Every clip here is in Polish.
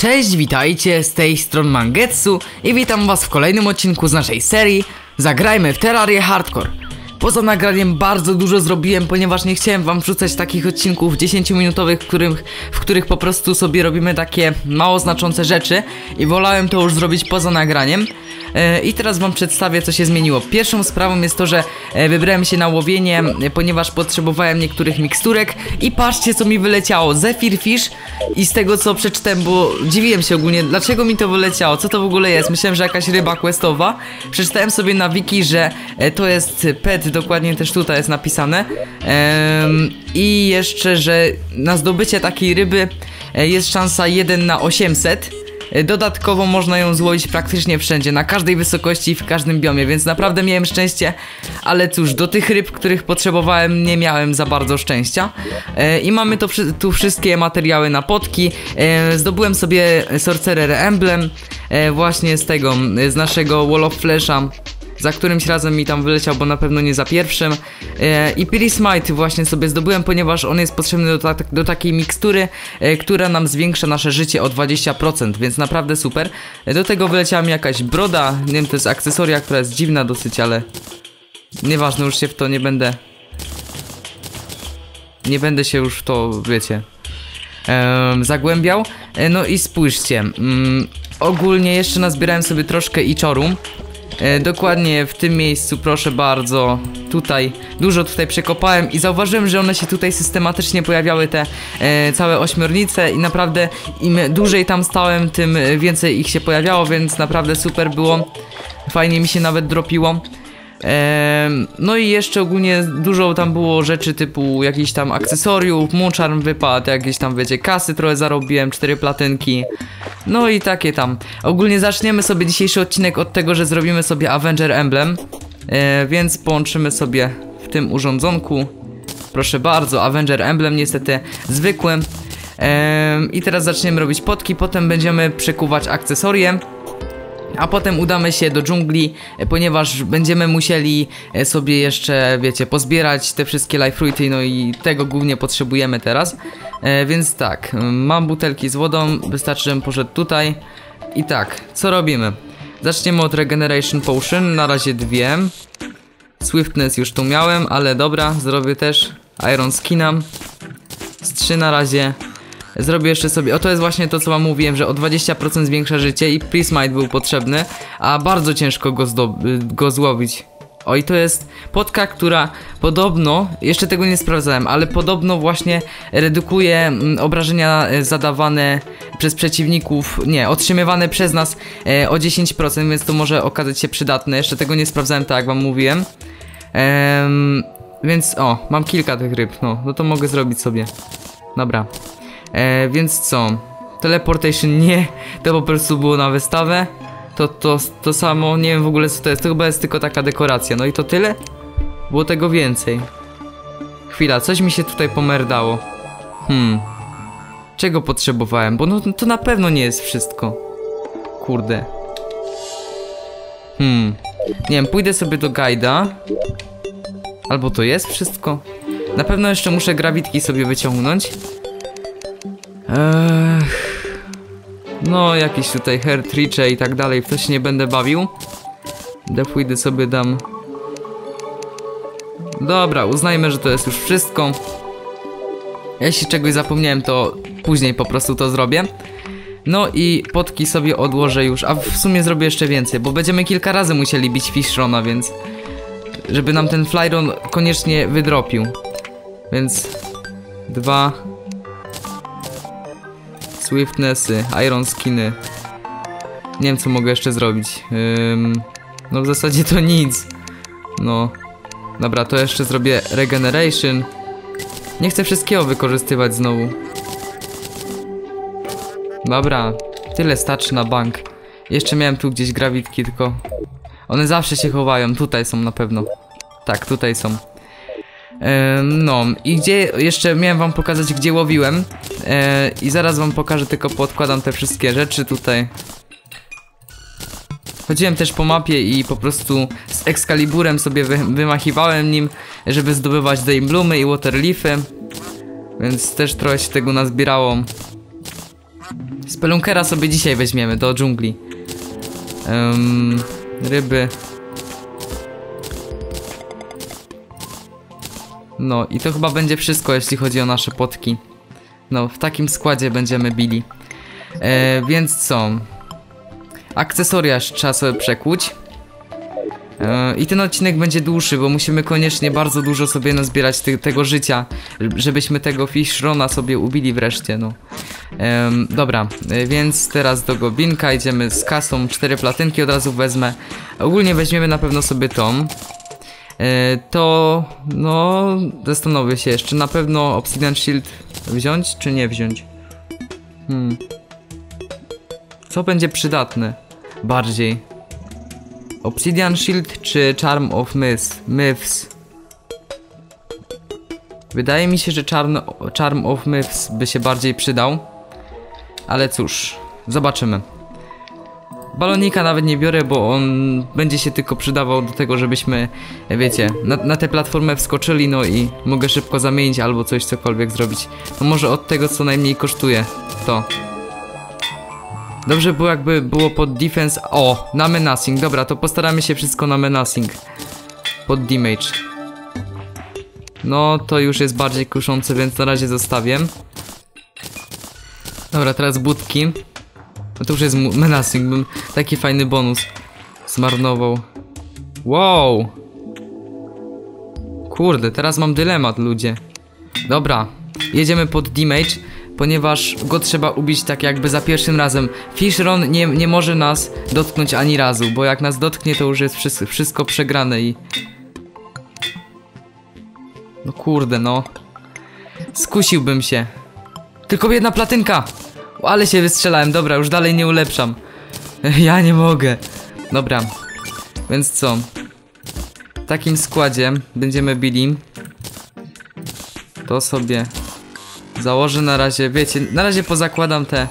Cześć, witajcie, z tej strony Mangetsu i witam was w kolejnym odcinku z naszej serii Zagrajmy w Terrarię Hardcore. Poza nagraniem bardzo dużo zrobiłem, ponieważ nie chciałem wam wrzucać takich odcinków 10-minutowych, w których, w których po prostu sobie robimy takie mało znaczące rzeczy i wolałem to już zrobić poza nagraniem. E, I teraz wam przedstawię co się zmieniło. Pierwszą sprawą jest to, że e, wybrałem się na łowienie, ponieważ potrzebowałem niektórych miksturek i patrzcie co mi wyleciało. Zephyr Fish i z tego co przeczytałem, bo dziwiłem się ogólnie, dlaczego mi to wyleciało, co to w ogóle jest. Myślałem, że jakaś ryba questowa. Przeczytałem sobie na wiki, że e, to jest pet, dokładnie też tutaj jest napisane. I jeszcze, że na zdobycie takiej ryby jest szansa 1 na 800. E, Dodatkowo można ją złowić praktycznie wszędzie, na każdej wysokości i w każdym biomie, więc naprawdę miałem szczęście, ale cóż, do tych ryb, których potrzebowałem, nie miałem za bardzo szczęścia. E, I mamy to, tu wszystkie materiały na potki. E, zdobyłem sobie Sorcerer Emblem, właśnie z tego, z naszego Wall of Flesha za którymś razem mi tam wyleciał, bo na pewno nie za pierwszym. E, I Pirismite właśnie sobie zdobyłem, ponieważ on jest potrzebny do, ta do takiej mikstury, e, która nam zwiększa nasze życie o 20%, więc naprawdę super. E, do tego wyleciała mi jakaś broda, nie wiem, to jest akcesoria, która jest dziwna dosyć, ale nieważne, już się w to nie będę... Nie będę się już w to, wiecie, zagłębiał. No i spójrzcie, mm, ogólnie jeszcze nazbierałem sobie troszkę iczorum. E, dokładnie w tym miejscu, proszę bardzo, tutaj, dużo tutaj przekopałem i zauważyłem, że one się tutaj systematycznie pojawiały, te e, całe ośmiornice i naprawdę im dłużej tam stałem, tym więcej ich się pojawiało, więc naprawdę super było. Fajnie mi się nawet dropiło. No i jeszcze ogólnie dużo tam było rzeczy typu jakichś tam akcesoriów, mooncharm wypadł, jakieś tam wiecie, kasy trochę zarobiłem, cztery platynki. No i takie tam. Ogólnie zaczniemy sobie dzisiejszy odcinek od tego, że zrobimy sobie Avenger Emblem. E, więc połączymy sobie w tym urządzonku. Proszę bardzo, Avenger Emblem niestety zwykłym. Em, I teraz zaczniemy robić potki, potem będziemy przekuwać akcesorie. A potem udamy się do dżungli, e, ponieważ będziemy musieli e, sobie jeszcze, wiecie, pozbierać te wszystkie life fruity, no i tego głównie potrzebujemy teraz. E, więc tak, mam butelki z wodą, wystarczy, żebym poszedł tutaj. I tak, co robimy? Zaczniemy od Regeneration Potion, na razie dwie. Swiftness już tu miałem, ale dobra, zrobię też Iron Skina. Z trzy na razie. Zrobię jeszcze sobie, o to jest właśnie to co wam mówiłem, że o 20% zwiększa życie i Prismite był potrzebny, a bardzo ciężko go, go złowić. O i to jest potka, która podobno, jeszcze tego nie sprawdzałem, ale podobno właśnie redukuje mm, obrażenia e, zadawane przez przeciwników, nie, otrzymywane przez nas e, o 10%, więc to może okazać się przydatne. Jeszcze tego nie sprawdzałem, tak jak wam mówiłem. Em, więc o, mam kilka tych ryb, no, no to mogę zrobić sobie. Dobra. E, więc co? Teleportation nie, to po prostu było na wystawę. To, to, to samo, nie wiem w ogóle co to jest, to chyba jest tylko taka dekoracja. No i to tyle? Było tego więcej. Chwila, coś mi się tutaj pomerdało. Hmm. Czego potrzebowałem? Bo no, to na pewno nie jest wszystko. Kurde. Hmm. Nie wiem, pójdę sobie do guida. Albo to jest wszystko? Na pewno jeszcze muszę grawitki sobie wyciągnąć. Ech. No, jakieś tutaj hair tricze i tak dalej, w to się nie będę bawił. Pójdę sobie dam. Dobra, uznajmy, że to jest już wszystko. Jeśli czegoś zapomniałem, to później po prostu to zrobię. No i potki sobie odłożę już, a w sumie zrobię jeszcze więcej, bo będziemy kilka razy musieli bić Fishrona, więc... Żeby nam ten Flyron koniecznie wydropił. Więc... Dwa... Swiftnessy, Iron Skiny. Nie wiem co mogę jeszcze zrobić. Ym, no w zasadzie to nic. No. Dobra, to jeszcze zrobię Regeneration. Nie chcę wszystkiego wykorzystywać znowu. Dobra, tyle starczy na bank. Jeszcze miałem tu gdzieś grawitki, tylko... One zawsze się chowają, tutaj są na pewno. Tak, tutaj są. No i gdzie jeszcze miałem wam pokazać gdzie łowiłem e, i zaraz wam pokażę tylko podkładam te wszystkie rzeczy tutaj. Chodziłem też po mapie i po prostu z Excaliburem sobie wy, wymachiwałem nim, żeby zdobywać Dayblumy i Waterleafy. Więc też trochę się tego nazbierało. Spelunkera sobie dzisiaj weźmiemy do dżungli. Em, ryby. No i to chyba będzie wszystko, jeśli chodzi o nasze potki. No, w takim składzie będziemy bili. E, więc co? Akcesoria trzeba sobie przekłuć. E, I ten odcinek będzie dłuższy, bo musimy koniecznie bardzo dużo sobie nazbierać ty tego życia, żebyśmy tego Fishrona sobie ubili wreszcie, no. Em, dobra, e, więc teraz do Goblinka idziemy z kasą, cztery platynki od razu wezmę. Ogólnie weźmiemy na pewno sobie tą. E, to, no, zastanowię się jeszcze, na pewno Obsidian Shield wziąć, czy nie wziąć? Hmm. Co będzie przydatne? Bardziej. Obsidian Shield czy Charm of Myths? Myths. Wydaje mi się, że Charm, Charm of Myths by się bardziej przydał. Ale cóż, zobaczymy. Balonika nawet nie biorę, bo on będzie się tylko przydawał do tego, żebyśmy, wiecie, na, na tę platformę wskoczyli, no i mogę szybko zamienić albo coś, cokolwiek zrobić. No może od tego, co najmniej kosztuje, to. Dobrze było jakby było pod defense, o, na menacing, dobra, to postaramy się wszystko na menacing. Pod damage. No, to już jest bardziej kuszące, więc na razie zostawię. Dobra, teraz budki. No to już jest menacing, bym taki fajny bonus zmarnował. Wow! Kurde, teraz mam dylemat, ludzie. Dobra, jedziemy pod damage, ponieważ go trzeba ubić tak jakby za pierwszym razem. Fishron nie, nie może nas dotknąć ani razu, bo jak nas dotknie, to już jest wszystko, wszystko przegrane i... No kurde, no. Skusiłbym się. Tylko jedna platynka! Ale się wystrzelałem, dobra, już dalej nie ulepszam. Ja nie mogę. Dobra, więc co? W takim składzie będziemy bili. To sobie założę na razie, wiecie, na razie pozakładam te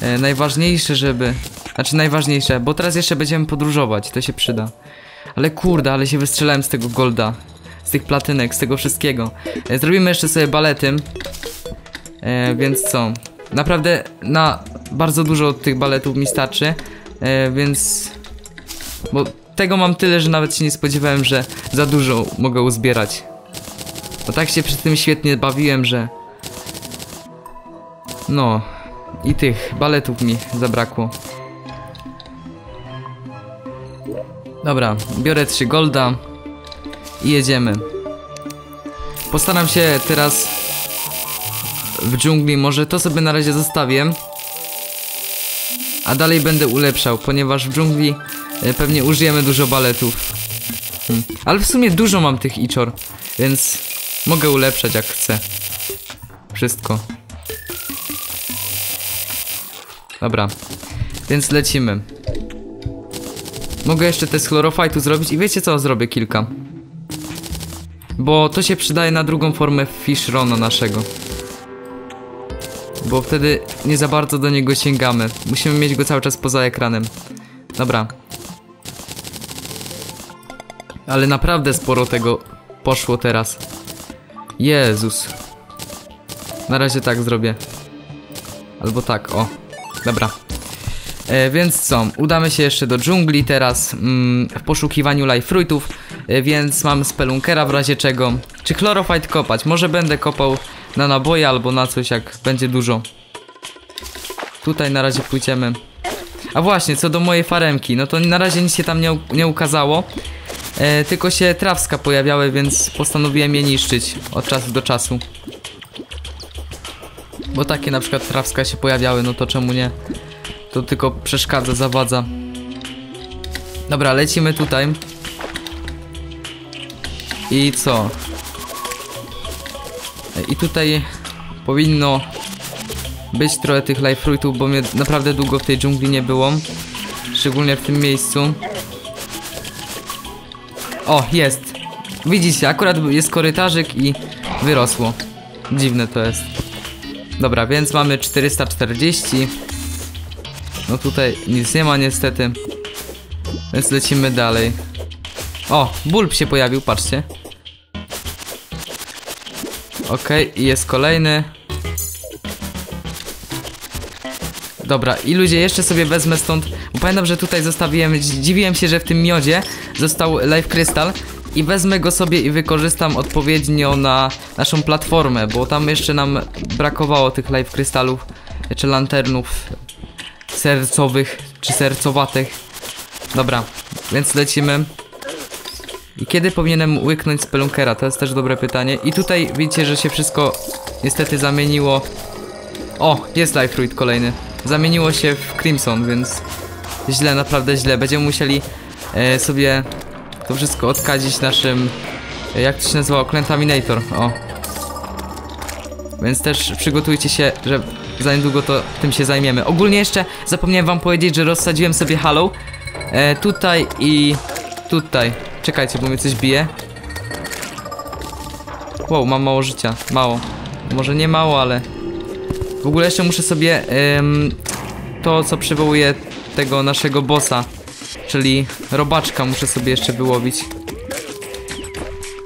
e, najważniejsze, żeby... Znaczy najważniejsze, bo teraz jeszcze będziemy podróżować, to się przyda. Ale kurde, ale się wystrzelałem z tego golda. Z tych platynek, z tego wszystkiego. E, zrobimy jeszcze sobie balety. E, więc co? Naprawdę na bardzo dużo tych baletów mi starczy, e, więc... Bo tego mam tyle, że nawet się nie spodziewałem, że za dużo mogę uzbierać. Bo tak się przy tym świetnie bawiłem, że... No... I tych baletów mi zabrakło. Dobra, biorę 3 golda i jedziemy. Postaram się teraz w dżungli, może to sobie na razie zostawię. A dalej będę ulepszał, ponieważ w dżungli e, pewnie użyjemy dużo baletów. Hmm. Ale w sumie dużo mam tych iczor, więc mogę ulepszać jak chcę. Wszystko. Dobra, więc lecimy. Mogę jeszcze te z chlorofajtu zrobić i wiecie co, zrobię kilka. Bo to się przydaje na drugą formę Fishrona naszego. Bo wtedy nie za bardzo do niego sięgamy. Musimy mieć go cały czas poza ekranem. Dobra. Ale naprawdę sporo tego poszło teraz. Jezus. Na razie tak zrobię. Albo tak, o. Dobra. E, więc co, udamy się jeszcze do dżungli teraz mm, w poszukiwaniu life fruitów, e, więc mam spelunkera w razie czego. Czy chlorofite kopać? Może będę kopał na naboje albo na coś jak będzie dużo. Tutaj na razie pójdziemy. A właśnie, co do mojej faremki, no to na razie nic się tam nie, nie ukazało. E, tylko się trawska pojawiały, więc postanowiłem je niszczyć od czasu do czasu. Bo takie na przykład trawska się pojawiały, no to czemu nie? To tylko przeszkadza, zawadza. Dobra, lecimy tutaj. I co? I tutaj powinno być trochę tych life fruitów, bo mnie naprawdę długo w tej dżungli nie było. Szczególnie w tym miejscu. O, jest. Widzicie, akurat jest korytarzyk i wyrosło. Dziwne to jest. Dobra, więc mamy 440. No tutaj nic nie ma niestety. Więc lecimy dalej. O, bulb się pojawił, patrzcie. Okej, i jest kolejny. Dobra, i ludzie, jeszcze sobie wezmę stąd, bo pamiętam, że tutaj zostawiłem, dzi- dziwiłem się, że w tym miodzie został Life Crystal i wezmę go sobie i wykorzystam odpowiednio na naszą platformę, bo tam jeszcze nam brakowało tych Life Crystalów, czy lanternów sercowych, czy sercowatych. Dobra, więc lecimy. I kiedy powinienem łyknąć spelunkera? To jest też dobre pytanie. I tutaj widzicie, że się wszystko niestety zamieniło. O, jest Life Fruit kolejny. Zamieniło się w Crimson, więc źle, naprawdę źle. Będziemy musieli e, sobie to wszystko odkadzić naszym. E, jak to się nazywało? Contaminator. O. Więc też przygotujcie się, że za niedługo to tym się zajmiemy. Ogólnie jeszcze zapomniałem wam powiedzieć, że rozsadziłem sobie Hollow e, tutaj i tutaj. Czekajcie, bo mnie coś bije. Wow, mam mało życia. Mało. Może nie mało, ale... W ogóle jeszcze muszę sobie em, to, co przywołuje tego naszego bossa, czyli robaczka muszę sobie jeszcze wyłowić.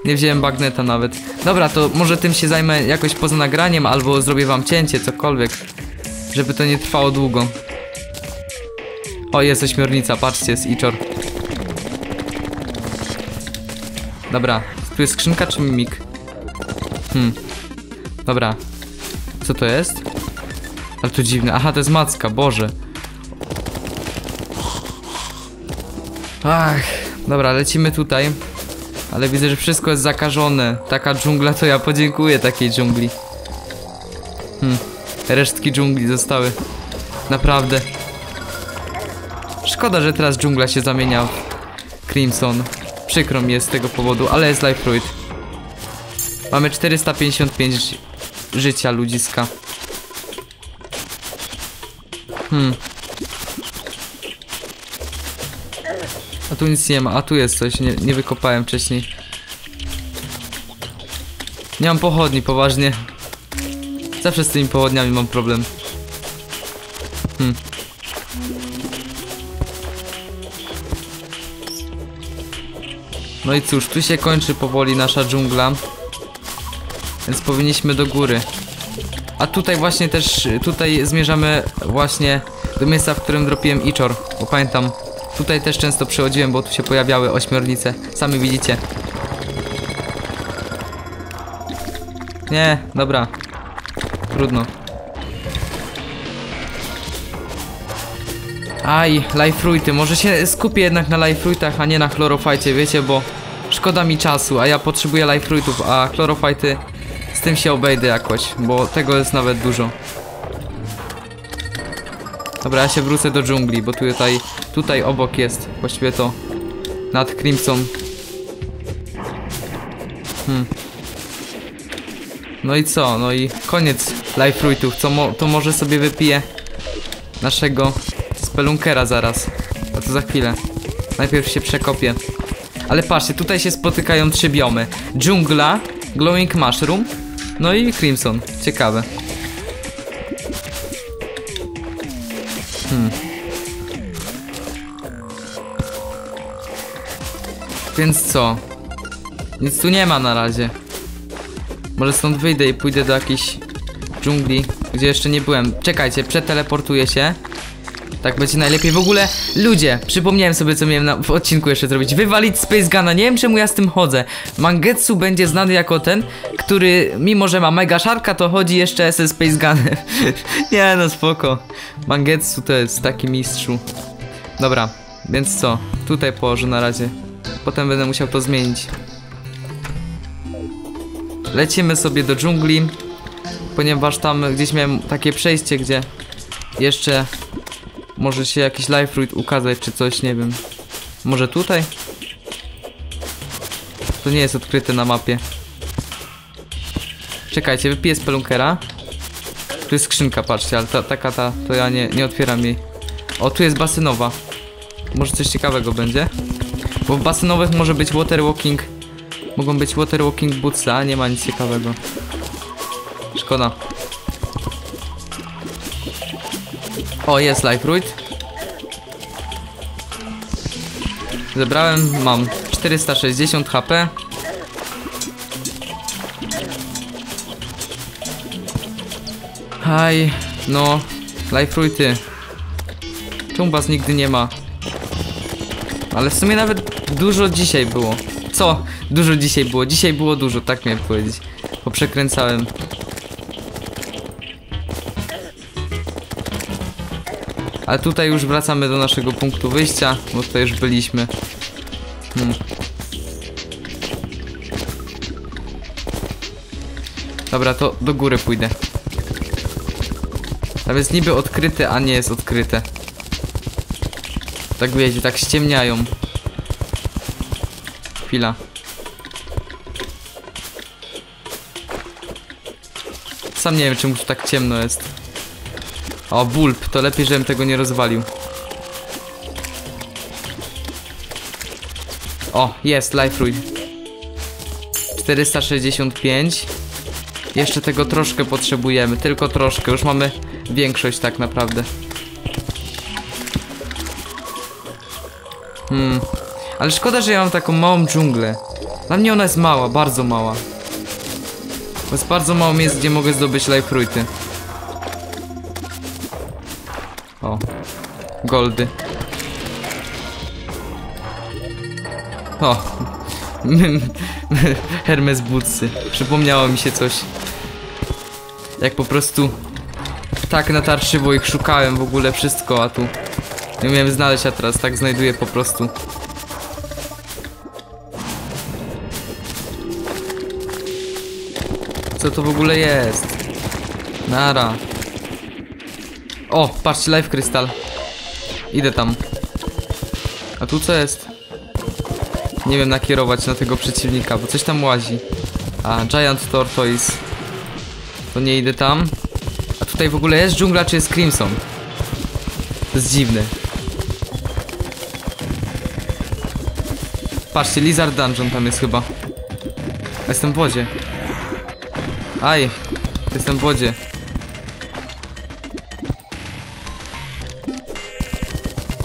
Nie wziąłem bagneta nawet. Dobra, to może tym się zajmę jakoś poza nagraniem, albo zrobię wam cięcie, cokolwiek. Żeby to nie trwało długo. O, jest ośmiornica, patrzcie, jest Ichor. Dobra, tu jest skrzynka czy mimik? Hmm. Dobra. Co to jest? Ale to dziwne. Aha, to jest macka, Boże. Ach, dobra, lecimy tutaj. Ale widzę, że wszystko jest zakażone. Taka dżungla, to ja podziękuję takiej dżungli. Hmm. Resztki dżungli zostały. Naprawdę. Szkoda, że teraz dżungla się zamienia w Crimson. Przykro mi jest z tego powodu, ale jest Life Fruit. Mamy 455 ży- życia ludziska. Hmm. A tu nic nie ma, a tu jest coś, nie, nie wykopałem wcześniej. Nie mam pochodni, poważnie. Zawsze z tymi pochodniami mam problem. Hmm. No i cóż, tu się kończy powoli nasza dżungla. Więc powinniśmy do góry. A tutaj właśnie też, tutaj zmierzamy właśnie do miejsca, w którym dropiłem Ichor. Bo pamiętam, tutaj też często przychodziłem, bo tu się pojawiały ośmiornice. Sami widzicie. Nie, dobra. Trudno. Aj, life fruity. Może się skupię jednak na life fruitach, a nie na chlorofajcie, wiecie, bo szkoda mi czasu, a ja potrzebuję life fruitów, a chlorofajty z tym się obejdę jakoś, bo tego jest nawet dużo. Dobra, ja się wrócę do dżungli, bo tutaj, tutaj obok jest właściwie to nad Crimson. Hmm. No i co? No i koniec life. Co mo to może sobie wypiję naszego spelunkera zaraz. A to za chwilę. Najpierw się przekopię. Ale patrzcie, tutaj się spotykają trzy biomy. Dżungla, glowing mushroom, no i crimson. Ciekawe. Hmm. Więc co? Nic tu nie ma na razie. Może stąd wyjdę i pójdę do jakiejś dżungli, gdzie jeszcze nie byłem. Czekajcie, przeteleportuję się. Tak będzie najlepiej. W ogóle, ludzie, przypomniałem sobie, co miałem na, w odcinku jeszcze zrobić. Wywalić Space Guna. Nie wiem, czemu ja z tym chodzę. Mangetsu będzie znany jako ten, który, mimo że ma mega szarka, to chodzi jeszcze ze Space Gunem. nie, no spoko. Mangetsu to jest taki mistrzu. Dobra, więc co? Tutaj położę na razie. Potem będę musiał to zmienić. Lecimy sobie do dżungli, ponieważ tam gdzieś miałem takie przejście, gdzie jeszcze może się jakiś life fruit ukazać, czy coś, nie wiem. Może tutaj? To nie jest odkryte na mapie. Czekajcie, wypiję spelunkera. Tu jest skrzynka, patrzcie, ale ta, taka ta, to ja nie, nie otwieram jej. O, tu jest basynowa. Może coś ciekawego będzie? Bo w basynowych może być water walking. Mogą być water walking bootsy, a nie ma nic ciekawego. Szkoda. O, jest life fruit. Zebrałem, mam 460 HP. Haj, no, life fruity. Czemu was nigdy nie ma? Ale w sumie nawet dużo dzisiaj było. Co? Dużo dzisiaj było. Dzisiaj było dużo, tak miałem powiedzieć. Bo Ale tutaj już wracamy do naszego punktu wyjścia, bo tutaj już byliśmy. Hmm. Dobra, to do góry pójdę. Tam jest niby odkryte, a nie jest odkryte. Tak wiecie, tak ściemniają. Chwila. Sam nie wiem, czemu tu tak ciemno jest. O, bulb, to lepiej, żebym tego nie rozwalił. O, jest, life fruit. 465. Jeszcze tego troszkę potrzebujemy, tylko troszkę. Już mamy większość tak naprawdę. Hmm. Ale szkoda, że ja mam taką małą dżunglę. Dla mnie ona jest mała, bardzo mała. To jest bardzo mało miejsc, gdzie mogę zdobyć life fruity. Goldy. O. Hermes Bootsy. Przypomniało mi się coś. Jak po prostu tak natarczywo ich szukałem w ogóle wszystko, a tu nie miałem znaleźć, a teraz tak znajduję po prostu. Co to w ogóle jest? Nara. O, patrzcie, life crystal. Idę tam. A tu co jest? Nie wiem nakierować na tego przeciwnika, bo coś tam łazi. A, Giant Tortoise. To nie idę tam. A tutaj w ogóle jest dżungla, czy jest Crimson? To jest dziwne. Patrzcie, Lizard Dungeon tam jest chyba. Jestem w wodzie. Aj, jestem w wodzie.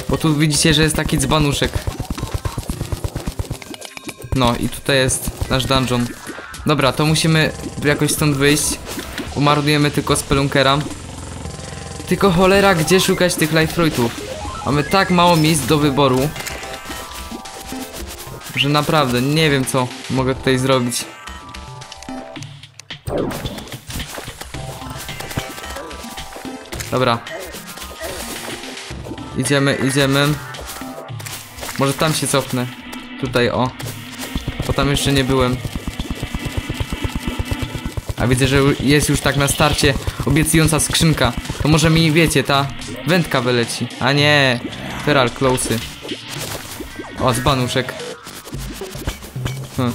Bo tu widzicie, że jest taki dzbanuszek. No i tutaj jest nasz dungeon. Dobra, to musimy jakoś stąd wyjść. Umarnujemy tylko spelunkera. Tylko cholera, gdzie szukać tych life fruitów? Mamy tak mało miejsc do wyboru. Że naprawdę nie wiem co mogę tutaj zrobić. Dobra. Idziemy, idziemy. Może tam się cofnę. Tutaj, o. Bo tam jeszcze nie byłem. A widzę, że jest już tak na starcie obiecująca skrzynka. To może mi, wiecie, ta wędka wyleci. A nie, feral closy. O, zbanuszek. Hm.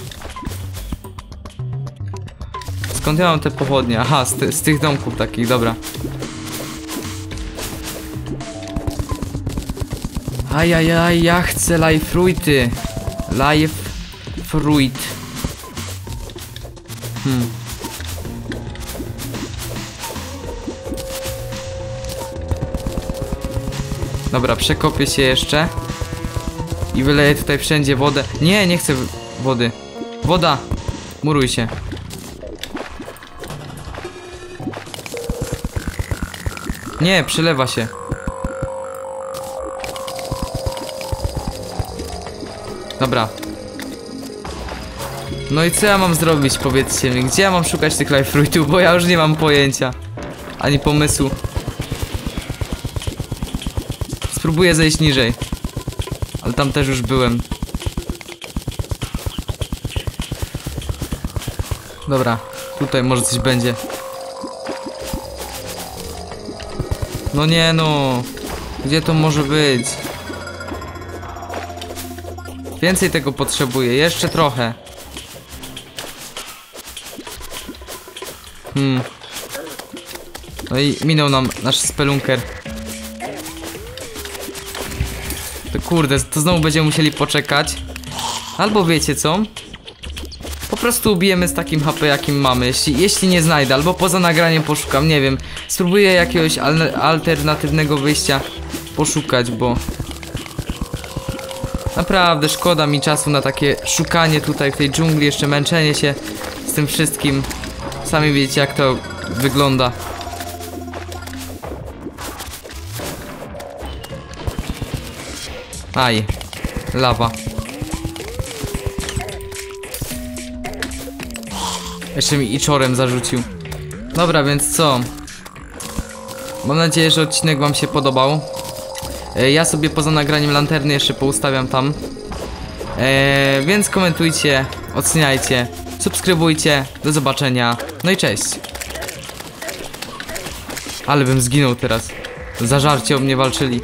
Skąd ja mam te pochodnie? Aha, z, z tych domków takich, dobra. Ajajaj, ja chcę life fruity. Life fruit. Hmm. Dobra, przekopię się jeszcze. I wyleję tutaj wszędzie wodę. Nie, nie chcę wody. Woda! Muruj się. Nie, przelewa się. Dobra. No i co ja mam zrobić, powiedzcie mi? Gdzie ja mam szukać tych life fruitów? Bo ja już nie mam pojęcia. Ani pomysłu. Spróbuję zejść niżej. Ale tam też już byłem. Dobra, tutaj może coś będzie. No nie no. Gdzie to może być? Więcej tego potrzebuję, jeszcze trochę. Hmm. No i minął nam nasz spelunker. To kurde, to znowu będziemy musieli poczekać. Albo wiecie co? Po prostu ubijemy z takim HP jakim mamy, jeśli, jeśli nie znajdę, albo poza nagraniem poszukam, nie wiem. Spróbuję jakiegoś al alternatywnego wyjścia poszukać, bo... Naprawdę szkoda mi czasu na takie szukanie tutaj w tej dżungli, jeszcze męczenie się z tym wszystkim. Sami wiecie jak to wygląda. Aj, lawa. Jeszcze mi iczorem zarzucił. Dobra, więc co? Mam nadzieję, że odcinek wam się podobał. E, Ja sobie poza nagraniem lanterny jeszcze poustawiam tam. E, więc komentujcie, oceniajcie, subskrybujcie. Do zobaczenia. No i cześć. Ale bym zginął teraz. Za żarcie o mnie walczyli.